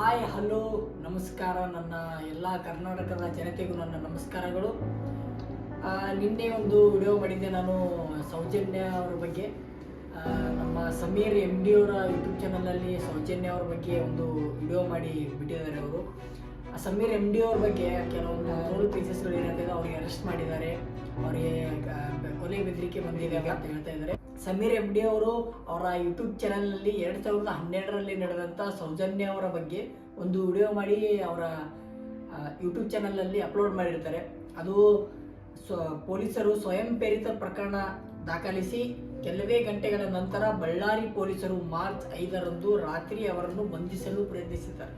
Hi, hello, ನಮಸ್ಕಾರ. ನನ್ನ ಎಲ್ಲ ಕರ್ನಾಟಕದ ಜನತೆಗೂ ನನ್ನ ನಮಸ್ಕಾರಗಳು. ನಿನ್ನೆ ಒಂದು ವಿಡಿಯೋ ಮಾಡಿದ್ದೆ ನಾನು ಸೌಜನ್ಯ ಅವ್ರ ಬಗ್ಗೆ. ನಮ್ಮ ಸಮೀರ್ ಎಂ ಡಿ ಅವರ ಯೂಟ್ಯೂಬ್ ಚಾನಲಲ್ಲಿ ಸೌಜನ್ಯ ಅವ್ರ ಬಗ್ಗೆ ಒಂದು ವಿಡಿಯೋ ಮಾಡಿ ಬಿಟ್ಟಿದ್ದಾರೆ ಅವರು. ಸಮೀರ್ ಎಂ ಡಿ ಅವ್ರ ಬಗ್ಗೆ ಕೆಲವೊಂದು ರೂಲ್ ಪೀಸಸ್ಗಳು ಏನಂತ ಅವ್ರಿಗೆ ಅರೆಸ್ಟ್ ಮಾಡಿದ್ದಾರೆ. ಅವರಿಗೆ ಕೊಲೆ ಬೆದರಿಕೆ ಬಂದಿದೆ ಅಂತ ಹೇಳ್ತಾ ಇದ್ದಾರೆ. ಸಮೀರ್ ಡಿ ಅವರು ಅವರ ಯೂಟ್ಯೂಬ್ ಚಾನಲ್ನಲ್ಲಿ ಎರಡು ಸಾವಿರದ ಹನ್ನೆರಡರಲ್ಲಿ ನಡೆದಂಥ ಸೌಜನ್ಯ ಅವರ ಬಗ್ಗೆ ಒಂದು ವಿಡಿಯೋ ಮಾಡಿ ಅವರ ಯೂಟ್ಯೂಬ್ ಚಾನಲಲ್ಲಿ ಅಪ್ಲೋಡ್ ಮಾಡಿರ್ತಾರೆ. ಅದು ಸ್ವ, ಪೊಲೀಸರು ಸ್ವಯಂ ಪ್ರೇರಿತ ಪ್ರಕರಣ ದಾಖಲಿಸಿ ಕೆಲವೇ ಗಂಟೆಗಳ ನಂತರ ಬಳ್ಳಾರಿ ಪೊಲೀಸರು ಮಾರ್ಚ್ ಐದರಂದು ರಾತ್ರಿ ಅವರನ್ನು ಬಂಧಿಸಲು ಪ್ರಯತ್ನಿಸಿದ್ದಾರೆ.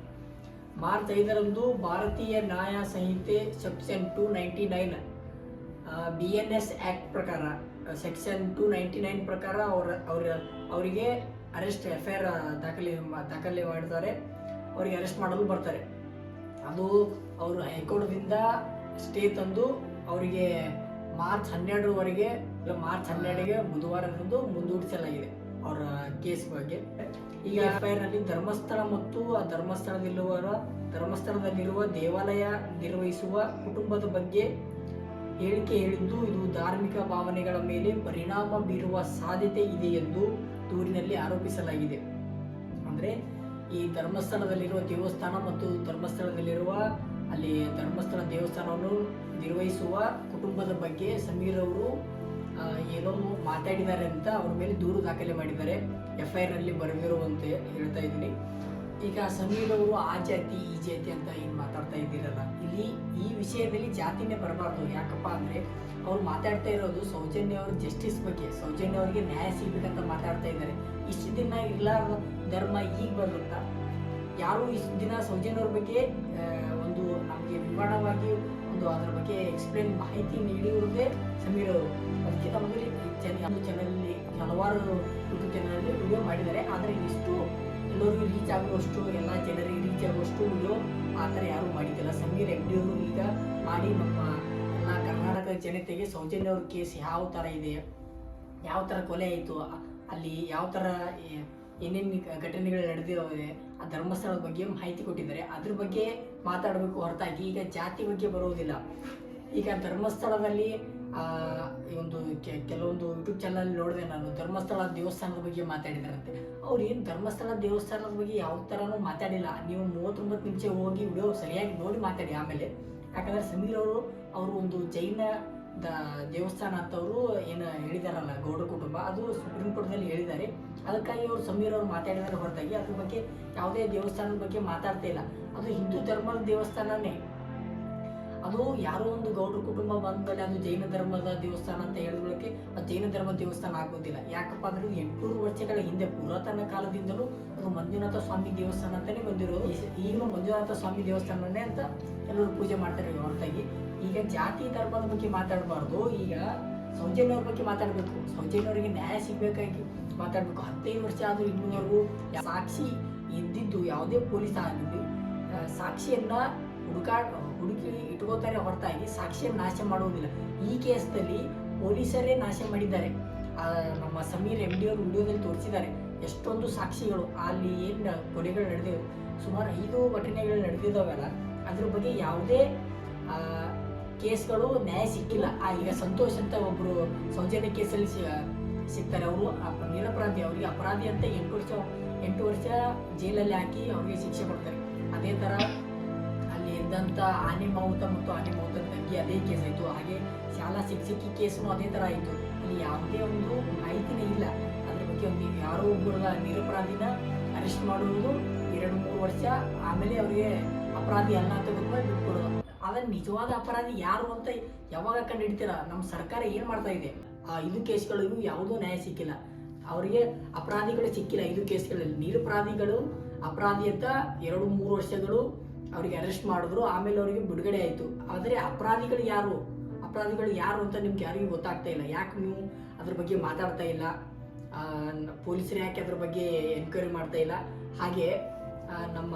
ಮಾರ್ಚ್ ಐದರಂದು Bharatiya Nyaya Sanhita section two ninety nine B N S act ಪ್ರಕಾರ ಸೆಕ್ಷನ್ ಟು ನೈಂಟಿ ನೈನ್ ಪ್ರಕಾರ ಅವರ ಅವ್ರ ಅವರಿಗೆ ಅರೆಸ್ಟ್ ಎಫ್ ಐ ಆರ್ ದಾಖಲೆ ದಾಖಲೆ ಮಾಡಿದ್ದಾರೆ. ಅವರಿಗೆ ಅರೆಸ್ಟ್ ಮಾಡಲು ಬರ್ತಾರೆ. ಅದು ಅವರು ಹೈಕೋರ್ಟ್ದಿಂದ ಸ್ಟೇ ತಂದು ಅವರಿಗೆ ಮಾರ್ಚ್ ಹನ್ನೆರಡರವರೆಗೆ ಇಲ್ಲ ಮಾರ್ಚ್ ಹನ್ನೆರಡಿಗೆ ಬುಧವಾರದಂದು ಮುಂದೂಡಿಸಲಾಗಿದೆ ಅವರ ಕೇಸ್ ಬಗ್ಗೆ. ಈಗ ಎಫ್ ಐ ನಲ್ಲಿ ಧರ್ಮಸ್ಥಳ ಮತ್ತು ಆ ಧರ್ಮಸ್ಥಳದಲ್ಲಿರುವ ಧರ್ಮಸ್ಥಳದಲ್ಲಿರುವ ದೇವಾಲಯ ನಿರ್ವಹಿಸುವ ಕುಟುಂಬದ ಬಗ್ಗೆ ಹೇಳಿಕೆ ಹೇಳಿದ್ದು, ಇದು ಧಾರ್ಮಿಕ ಭಾವನೆಗಳ ಮೇಲೆ ಪರಿಣಾಮ ಬೀರುವ ಸಾಧ್ಯತೆ ಇದೆ ಎಂದು ದೂರಿನಲ್ಲಿ ಆರೋಪಿಸಲಾಗಿದೆ. ಅಂದರೆ, ಈ ಧರ್ಮಸ್ಥಳದಲ್ಲಿರುವ ದೇವಸ್ಥಾನ ಮತ್ತು ಧರ್ಮಸ್ಥಳದಲ್ಲಿರುವ, ಅಲ್ಲಿ ಧರ್ಮಸ್ಥಳ ದೇವಸ್ಥಾನವನ್ನು ನಿರ್ವಹಿಸುವ ಕುಟುಂಬದ ಬಗ್ಗೆ ಸಮೀರ್ ಅವರು ಏನೋ ಮಾತಾಡಿದ್ದಾರೆ ಅಂತ ಅವ್ರ ಮೇಲೆ ದೂರು ದಾಖಲೆ ಮಾಡಿದ್ದಾರೆ. ಎಫ್ ಐ ಆರ್ನಲ್ಲಿ ಬರೆದಿರುವಂತೆ ಹೇಳ್ತಾ ಇದ್ದೀನಿ. ಈಗ ಸಮೀರ್ ಅವರು ಆ ಜಾತಿ, ಈ ಜಾತಿ ಅಂತ ಏನು ಮಾತಾಡ್ತಾ ಇದ್ದೀರಲ್ಲ, ಇಲ್ಲಿ ಈ ವಿಷಯದಲ್ಲಿ ಜಾತಿನೇ ಬರಬಾರ್ದು. ಯಾಕಪ್ಪ ಅಂದರೆ ಅವ್ರು ಮಾತಾಡ್ತಾ ಇರೋದು ಸೌಜನ್ಯ ಅವ್ರ ಜಸ್ಟಿಸ್ ಬಗ್ಗೆ, ಸೌಜನ್ಯ ಅವರಿಗೆ ನ್ಯಾಯ ಸಿಗಬೇಕಂತ ಮಾತಾಡ್ತಾ ಇದ್ದಾರೆ. ಇಷ್ಟು ದಿನ ಇರಲಾರದ ಧರ್ಮ ಈಗ ಬರುತ್ತಾ ಯಾರು ಇಷ್ಟು ದಿನ ಸೌಜನ್ಯ ಅವ್ರ ಬಗ್ಗೆ ಒಂದು ನಮಗೆ ವಿವರಣವಾಗಿ ಒಂದು ಅದರ ಬಗ್ಗೆ ಎಕ್ಸ್ಪ್ಲೇನ್ ಮಾಹಿತಿ ನೀಡಿರುವುದೇ ಸಮೀರ್ ಅವರು. ಅದಕ್ಕಿಂತ ಮೊದಲು ಚಾನಲ್ ಹಲವಾರು ಯೂಟ್ಯೂಬ್ ಚಾನಲಲ್ಲಿ ವಿಡಿಯೋ ಮಾಡಿದ್ದಾರೆ. ಆದರೆ ಇಷ್ಟು ಎಲ್ಲರಿಗೂ ರೀಚ್ ಆಗುವಷ್ಟು, ಎಲ್ಲ ಜನರಿಗೆ ರೀಚ್ ಆಗುವಷ್ಟು ವಿಡಿಯೋ ಆ ಥರ ಯಾರೂ ಮಾಡಿದ್ದಿಲ್ಲ. ಸಮೀರ್ ಎಂ ಅವರು ಈಗ ಮಾಡಿ ನಮ್ಮ ಎಲ್ಲ ಕರ್ನಾಟಕದ ಜನತೆಗೆ ಸೌಜನ್ಯ ಅವ್ರ ಕೇಸ್ ಯಾವ ಥರ ಇದೆ, ಯಾವ ಥರ ಕೊಲೆ ಆಯಿತು ಅಲ್ಲಿ ಯಾವ ಥರ ಏನೇನು ಘಟನೆಗಳು ನಡೆದಿವೆ ಆ ಧರ್ಮಸ್ಥಳದ ಬಗ್ಗೆ ಮಾಹಿತಿ ಕೊಟ್ಟಿದ್ದಾರೆ. ಅದ್ರ ಬಗ್ಗೆ ಮಾತಾಡಬೇಕು ಹೊರತಾಗಿ ಈಗ ಜಾತಿ ಬಗ್ಗೆ ಬರೋದಿಲ್ಲ. ಈಗ ಧರ್ಮಸ್ಥಳದಲ್ಲಿ ಆ, ಈ ಒಂದು ಕೆಲವೊಂದು ಯೂಟ್ಯೂಬ್ ಚಾನಲ್ ನೋಡಿದೆ ನಾನು. ಧರ್ಮಸ್ಥಳ ದೇವಸ್ಥಾನದ ಬಗ್ಗೆ ಮಾತಾಡಿದಾರಂತೆ. ಅವ್ರು ಏನು ಧರ್ಮಸ್ಥಳ ದೇವಸ್ಥಾನದ ಬಗ್ಗೆ ಯಾವ ಥರನೂ ಮಾತಾಡಿಲ್ಲ. ನೀವು ಮೂವತ್ತೊಂಬತ್ತು ನಿಮಿಷ ಹೋಗಿ ವಿಡಿಯೋ ಸರಿಯಾಗಿ ನೋಡಿ ಮಾತಾಡಿ ಆಮೇಲೆ. ಯಾಕಂದ್ರೆ ಸಮೀರ್ ಅವರು ಅವರು ಒಂದು ಜೈನ ದ ದೇವಸ್ಥಾನ ಅಂತವರು ಏನು ಹೇಳಿದಾರಲ್ಲ ಗೌಡ ಕುಟುಂಬ ಅದು ಸುಪ್ರೀಂ ಕೋರ್ಟ್ನಲ್ಲಿ ಹೇಳಿದ್ದಾರೆ. ಅದಕ್ಕಾಗಿ ಅವರು ಸಮೀರ್ ಅವರು ಮಾತಾಡಿದಾರೆ ಹೊರತಾಗಿ. ಅದ್ರ ಬಗ್ಗೆ ಯಾವುದೇ ದೇವಸ್ಥಾನದ ಬಗ್ಗೆ ಮಾತಾಡ್ತಾ ಇಲ್ಲ. ಅದು ಹಿಂದೂ ಧರ್ಮದ ದೇವಸ್ಥಾನನೇ. ಅದು ಯಾರೋ ಒಂದು ಗೌಡ್ರ ಕುಟುಂಬ ಬಂದ್ಮೇಲೆ ಅದು ಜೈನ ಧರ್ಮದ ದೇವಸ್ಥಾನ ಅಂತ ಹೇಳಿದೊಳಕ್ಕೆ ಅದು ಜೈನ ಧರ್ಮ ದೇವಸ್ಥಾನ ಆಗೋದಿಲ್ಲ ಯಾಕಪ್ಪ ಅಂದ್ರೆ ಎಂಟುನೂರು ವರ್ಷಗಳ ಹಿಂದೆ ಪುರಾತನ ಕಾಲದಿಂದಲೂ ಅದು ಮಂಜುನಾಥ ಸ್ವಾಮಿ ದೇವಸ್ಥಾನ ಅಂತಾನೆ ಬಂದಿರೋದು. ಈಗ ಮಂಜುನಾಥ ಸ್ವಾಮಿ ದೇವಸ್ಥಾನನೇ ಅಂತ ಎಲ್ಲರೂ ಪೂಜೆ ಮಾಡ್ತಾರೆ ಹೊರತಾಗಿ. ಈಗ ಜಾತಿ ಧರ್ಮದ ಬಗ್ಗೆ ಮಾತಾಡಬಾರ್ದು. ಈಗ ಸೌಜನ್ಯವ್ರ ಬಗ್ಗೆ ಮಾತಾಡಬೇಕು. ಸೌಜನ್ಯವರಿಗೆ ನ್ಯಾಯ ಸಿಗಬೇಕಾಗಿ ಮಾತಾಡಬೇಕು. ಹದಿನೈದು ವರ್ಷ ಆದರೂ ಇನ್ನೂವರೆಗೂ ಸಾಕ್ಷಿ ಇದ್ದಿದ್ದು ಯಾವುದೇ ಪೊಲೀಸ್ ಆಗಲಿ ಸಾಕ್ಷಿಯನ್ನ ಹುಡುಕಾಡ್ ಹುಡುಕಿ ಇಟ್ಕೋತಾರೆ ಹೊರತಾಗಿ ಸಾಕ್ಷಿಯನ್ನು ನಾಶ ಮಾಡುವುದಿಲ್ಲ ಈ ಕೇಸ್ದಲ್ಲಿ ಪೊಲೀಸರೇ ನಾಶ ಮಾಡಿದ್ದಾರೆ. ನಮ್ಮ ಸಮೀರ್ ಎಂ ಡಿ ಅವರು ವಿಡಿಯೋದಲ್ಲಿ ತೋರಿಸಿದ್ದಾರೆ. ಎಷ್ಟೊಂದು ಸಾಕ್ಷಿಗಳು ಅಲ್ಲಿ ಏನು ಕೊಲೆಗಳು ನಡೆದಿವೆ ಸುಮಾರು ಐದು ಘಟನೆಗಳು ನಡೆದಿದ್ದಾವಲ್ಲ ಅದ್ರ ಬಗ್ಗೆ ಯಾವುದೇ ಕೇಸ್ಗಳು ನ್ಯಾಯ ಸಿಕ್ಕಿಲ್ಲ. ಆ, ಈಗ ಸಂತೋಷ್ ಅಂತ ಒಬ್ಬರು ಸೌಜನ್ಯ ಕೇಸಲ್ಲಿ ಸಿಗ್ತಾರೆ ಅವರು. ನಿರಪರಾಧಿ ಅವರಿಗೆ ಅಪರಾಧಿ ಅಂತ ಎಂಟು ವರ್ಷ ಎಂಟು ವರ್ಷ ಜೈಲಲ್ಲಿ ಹಾಕಿ ಅವರಿಗೆ ಶಿಕ್ಷೆ ಕೊಡ್ತಾರೆ. ಅದೇ ಥರ ಇದ್ದಂಥ ಆನೆ ಮಾವುತ ಮತ್ತು ಆನೆ ಮಾವುತನ ತಂಗಿ ಅದೇ ಕೇಸ್ ಆಯಿತು. ಹಾಗೆ ಶಾಲಾ ಶಿಕ್ಷಕಿ ಕೇಸ್ನು ಅದೇ ಥರ ಆಯಿತು. ಅಲ್ಲಿ ಯಾವುದೇ ಒಂದು ಮಾಹಿತಿನೇ ಇಲ್ಲ. ಅದ್ರ ಬಗ್ಗೆ ಒಂದು ಯಾರೋ ಒಬ್ಬರ ನಿರಪರಾಧಿನ ಅರೆಸ್ಟ್ ಮಾಡುವುದು ಎರಡು ಮೂರು ವರ್ಷ ಆಮೇಲೆ ಅವರಿಗೆ ಅಪರಾಧಿ ಅಲ್ಲ ಅಂತ ಗೊತ್ತಾಗ ಬಿಟ್ಕೊಡೋದು ಆದರೆ ನಿಜವಾದ ಅಪರಾಧಿ ಯಾರು ಅಂತ ಯಾವಾಗ ಕಂಡು ಹಿಡಿತೀರ ನಮ್ಮ ಸರ್ಕಾರ ಏನು ಮಾಡ್ತಾ ಇದೆ? ಆ ಐದು ಕೇಸ್ಗಳು ಇವು, ಯಾವುದೂ ನ್ಯಾಯ ಸಿಕ್ಕಿಲ್ಲ. ಅವರಿಗೆ ಅಪರಾಧಿಗಳು ಸಿಕ್ಕಿಲ್ಲ. ಇದು ಕೇಸ್ಗಳಲ್ಲಿ ನಿರಪರಾಧಿಗಳು, ಅಪರಾಧಿ ಅಂತ ಎರಡು ಮೂರು ವರ್ಷಗಳು ಅವರಿಗೆ ಅರೆಸ್ಟ್ ಮಾಡಿದ್ರು, ಆಮೇಲೆ ಅವರಿಗೆ ಬಿಡುಗಡೆ ಆಯಿತು. ಆದರೆ ಅಪರಾಧಿಗಳು ಯಾರು? ಅಪರಾಧಿಗಳು ಯಾರು ಅಂತ ನಿಮ್ಗೆ ಯಾರಿಗೂ ಗೊತ್ತಾಗ್ತಾ ಇಲ್ಲ. ಯಾಕೆ ನೀವು ಅದ್ರ ಬಗ್ಗೆ ಮಾತಾಡ್ತಾ ಇಲ್ಲ? ಪೊಲೀಸರು ಯಾಕೆ ಅದ್ರ ಬಗ್ಗೆ ಎನ್ಕ್ವೈರಿ ಮಾಡ್ತಾ ಇಲ್ಲ? ಹಾಗೆ ನಮ್ಮ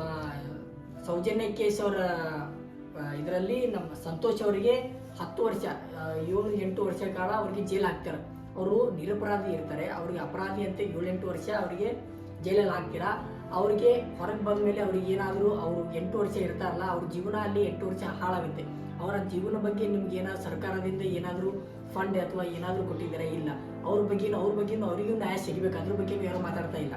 ಸೌಜನ್ಯ ಕೇಸ್ ಅವರ ಇದರಲ್ಲಿ ನಮ್ಮ ಸಂತೋಷ್ ಅವರಿಗೆ ಹತ್ತು ವರ್ಷ ಏಳು, ಎಂಟು ವರ್ಷ ಕಾಲ ಅವರಿಗೆ ಜೈಲ್ ಹಾಕ್ತಾರೆ. ಅವರು ನಿರಪರಾಧಿ ಇರ್ತಾರೆ. ಅವ್ರಿಗೆ ಅಪರಾಧಿ ಅಂತ ಏಳೆಂಟು ವರ್ಷ ಅವರಿಗೆ ಜೈಲಲ್ಲಿ ಹಾಕ್ತೀರಾ? ಅವ್ರಿಗೆ ಹೊರಗೆ ಬಂದ ಮೇಲೆ ಅವ್ರಿಗೆ ಏನಾದರೂ ಅವರು ಎಂಟು ವರ್ಷ ಇರ್ತಾರಲ್ಲ, ಅವ್ರ ಜೀವನ ಅಲ್ಲಿ ಎಂಟು ವರ್ಷ ಹಾಳಾಗುತ್ತೆ. ಅವರ ಜೀವನ ಬಗ್ಗೆ ನಿಮ್ಗೆ ಏನಾದ್ರು ಸರ್ಕಾರದಿಂದ ಏನಾದರೂ ಫಂಡ್ ಅಥವಾ ಏನಾದರೂ ಕೊಟ್ಟಿದ್ದಾರೆ? ಇಲ್ಲ. ಅವ್ರ ಬಗ್ಗೆನೂ ಅವ್ರ ಬಗ್ಗೆನೂ ಅವರಿಗೂ ನ್ಯಾಯ ಸಿಗಬೇಕು. ಅದ್ರ ಬಗ್ಗೆನೂ ಯಾರು ಮಾತಾಡ್ತಾ ಇಲ್ಲ.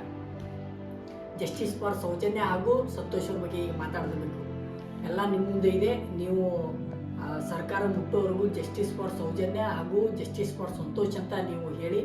ಜಸ್ಟಿಸ್ ಫಾರ್ ಸೌಜನ್ಯ ಹಾಗೂ ಸಂತೋಷ್ ಅವ್ರ ಬಗ್ಗೆ ಮಾತಾಡಬೇಕು ಎಲ್ಲ ನಿಮ್ಮ ಇದೆ. ನೀವು ಸರ್ಕಾರ ಮುಟ್ಟೋವರೆಗೂ ಜಸ್ಟಿಸ್ ಫಾರ್ ಸೌಜನ್ಯ ಹಾಗೂ ಜಸ್ಟಿಸ್ ಫಾರ್ ಸಂತೋಷ್ ಅಂತ ನೀವು ಹೇಳಿ